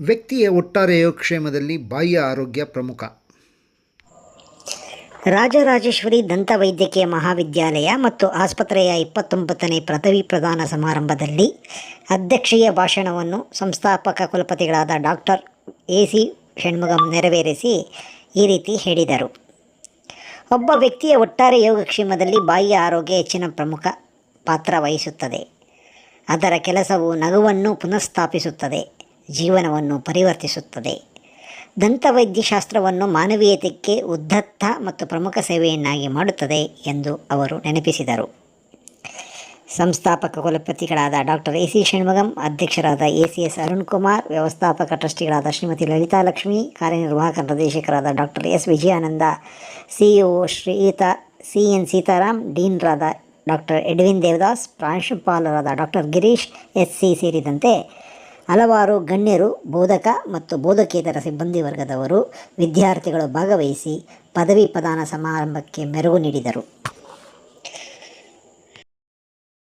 ವ್ಯಕ್ತಿಯ ಒಟ್ಟಾರೆ ಯೋಗಕ್ಷೇಮದಲ್ಲಿ ಬಾಯಿಯ ಆರೋಗ್ಯ ಪ್ರಮುಖ. ರಾಜರಾಜೇಶ್ವರಿ ದಂತ ವೈದ್ಯಕೀಯ ಮಹಾವಿದ್ಯಾಲಯ ಮತ್ತು ಆಸ್ಪತ್ರೆಯ ಇಪ್ಪತ್ತೊಂಬತ್ತನೇ ಪದವಿ ಪ್ರದಾನ ಸಮಾರಂಭದಲ್ಲಿ ಅಧ್ಯಕ್ಷೀಯ ಭಾಷಣವನ್ನು ಸಂಸ್ಥಾಪಕ ಕುಲಪತಿಗಳಾದ ಡಾಕ್ಟರ್ ಎ ಸಿ ಷಣ್ಮುಗಂ ನೆರವೇರಿಸಿ ಈ ರೀತಿ ಹೇಳಿದರು. ಒಬ್ಬ ವ್ಯಕ್ತಿಯ ಒಟ್ಟಾರೆ ಯೋಗಕ್ಷೇಮದಲ್ಲಿ ಬಾಯಿಯ ಆರೋಗ್ಯ ಹೆಚ್ಚಿನ ಪ್ರಮುಖ ಪಾತ್ರ ವಹಿಸುತ್ತದೆ. ಅದರ ಕೆಲಸವು ನಗುವನ್ನು ಪುನಃಸ್ಥಾಪಿಸುತ್ತದೆ. ಜೀವನವನ್ನು ಪರಿವರ್ತಿಸುತ್ತದೆ. ದಂತವೈದ್ಯಶಾಸ್ತ್ರವನ್ನು ಮಾನವೀಯತೆಗೆ ಉದ್ದತ್ತ ಮತ್ತು ಪ್ರಮುಖ ಸೇವೆಯನ್ನಾಗಿ ಮಾಡುತ್ತದೆ ಎಂದು ಅವರು ನೆನಪಿಸಿದರು. ಸಂಸ್ಥಾಪಕ ಕುಲಪತಿಗಳಾದ ಡಾಕ್ಟರ್ ಎ ಸಿ ಷಣ್ಮುಗಂ, ಅಧ್ಯಕ್ಷರಾದ A C S Arun Kumar ವ್ಯವಸ್ಥಾಪಕ ಟ್ರಸ್ಟಿಗಳಾದ ಶ್ರೀಮತಿ ಲಲಿತಾ ಲಕ್ಷ್ಮಿ ಕಾರ್ಯನಿರ್ವಾಹಕ ನಿರ್ದೇಶಕರಾದ doctor S Vijayananda CEO Shritha C N Sitaram, ಡೀನ್ರಾದ doctor Edwin Devadas, ಪ್ರಾಂಶುಪಾಲರಾದ ಡಾಕ್ಟರ್ ಗಿರೀಶ್, ಎಸ್ ಸಿ ಸೇರಿದಂತೆ ಹಲವಾರು ಗಣ್ಯರು ಬೋಧಕ ಮತ್ತು ಬೋಧಕೇತರ ಸಿಬ್ಬಂದಿ ವರ್ಗದವರು ವಿದ್ಯಾರ್ಥಿಗಳು ಭಾಗವಹಿಸಿ ಪದವಿ ಪ್ರದಾನ ಸಮಾರಂಭಕ್ಕೆ ಮೆರುಗು ನೀಡಿದರು.